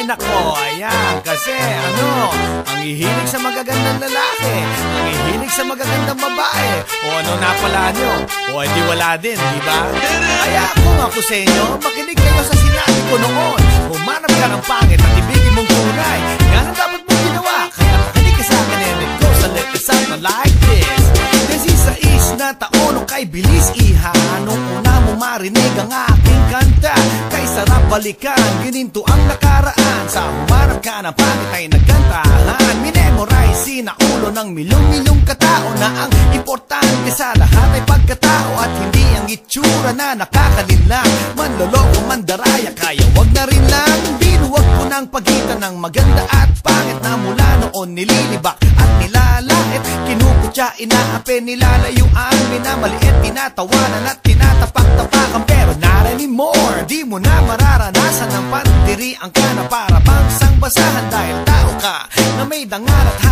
Ay nako, ayan. Kasi ano Ang hihilig sa magagandang lalaki Ang hihilig sa magagandang babae. O ano na pala nyo? O edi wala din, di ba? Kaya kung ako sa inyo Makinig kayo sa sinabi ko noon. Humanap ka ng pangit at ibigin mong tunay Yan ang dapat mong ginawa. Kaya makinig ka sa akin and it goes a little something like this. Sa is na taon o kay bilis iha. Nung una mo marinig ang aking kanta Kay sarap balikan, gininto ang nakaraan. Sa humarap ka ng pangit ay nagkantahan. Minemorize sinaulo ng milyong-milyong katao Na ang importante sa lahat ay pagkatao At hindi ang itsura na nakakalinlang Manloloko, mandaraya, kaya wag na rin lang. Binuwag ko ng pagitan ng maganda at pangit Na mula noon nililibak at nilalait Kinukutya, inaape, nilalayuan Minamaliit, tinatawanan at tinatapak-tapakan Pero not anymore Di mo na mararanasan ng pandirian ka na para bang sang basahan Dahil tao ka na may dangal At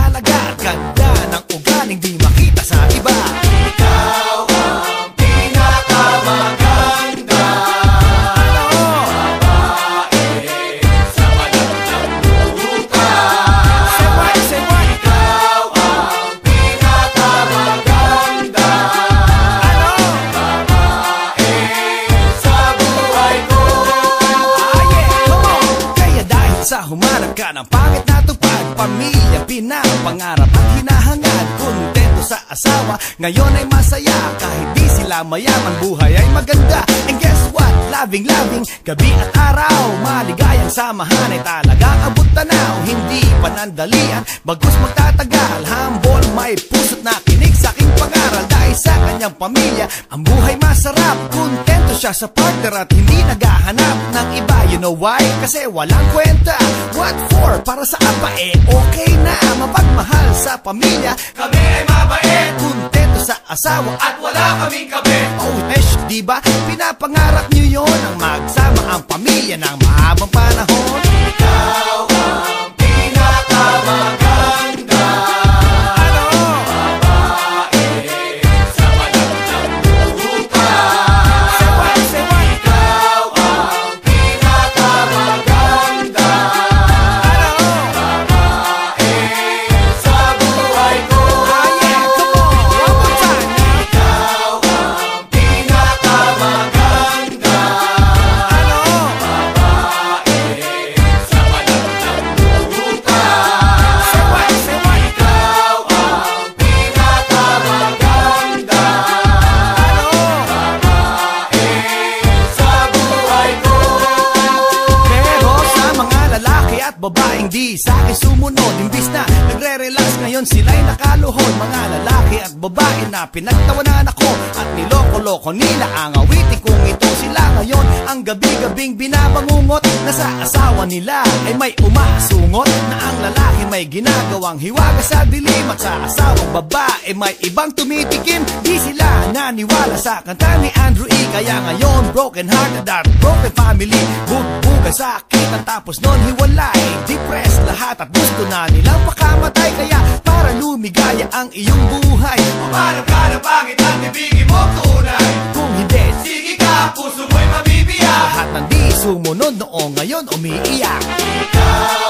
humanap ka ng pangit na tupad Pamilya, pinapangarap at hinahangad. Kontento sa asawa, ngayon ay masaya. Kahit di sila mayaman, buhay ay maganda. And guess what? Loving, loving, gabi at araw. Maligayang samahan ay talagang abot tanaw. Hindi panandalian, bagus magtatagal. Humble, may puso't nakinig sa aking pangaral. Dahil sa kanyang pamilya, ang buhay masarap. Kontento siya sa partner at hindi naghahanap ng iba. You know why? Kasi walang kwenta. What? Para sa apa eh Okay na mapagmahal sa pamilya. Kami ay mabait Kontento sa asawa at wala kaming kabe Oh esh, di ba? Pinapangarap niyo yon Ang magsama ang pamilya ng mahabang panahon babaeng di sa akin sumunod. Imbis na nagre-relax ngayon sila'y nakaluhod. Mga lalaki at babae na pinagtawanan ako At niloko-loko nila. Ang awitin kung ito sila ngayon. Ang gabi-gabing binabangungot na sa asawa nila Ay may umasungot na ang lalaki may ginagawang hiwaga sa dilim At sa asawang babae may ibang tumitikim. Di sila naniwala sa kanta ni Andrew E. Kaya ngayon broken hearted at broken family. Bugbuga sakit at tapos nun hiwalay. Depressed lahat at gusto na nilang pakamatay. Kaya para lumigaya ang iyong buhay. Umanap ka na pangit at ibigin mo tunay puso mo'y mabibiyak. Lahat ng di sumunod noong ngayon umiiyak. Ikaw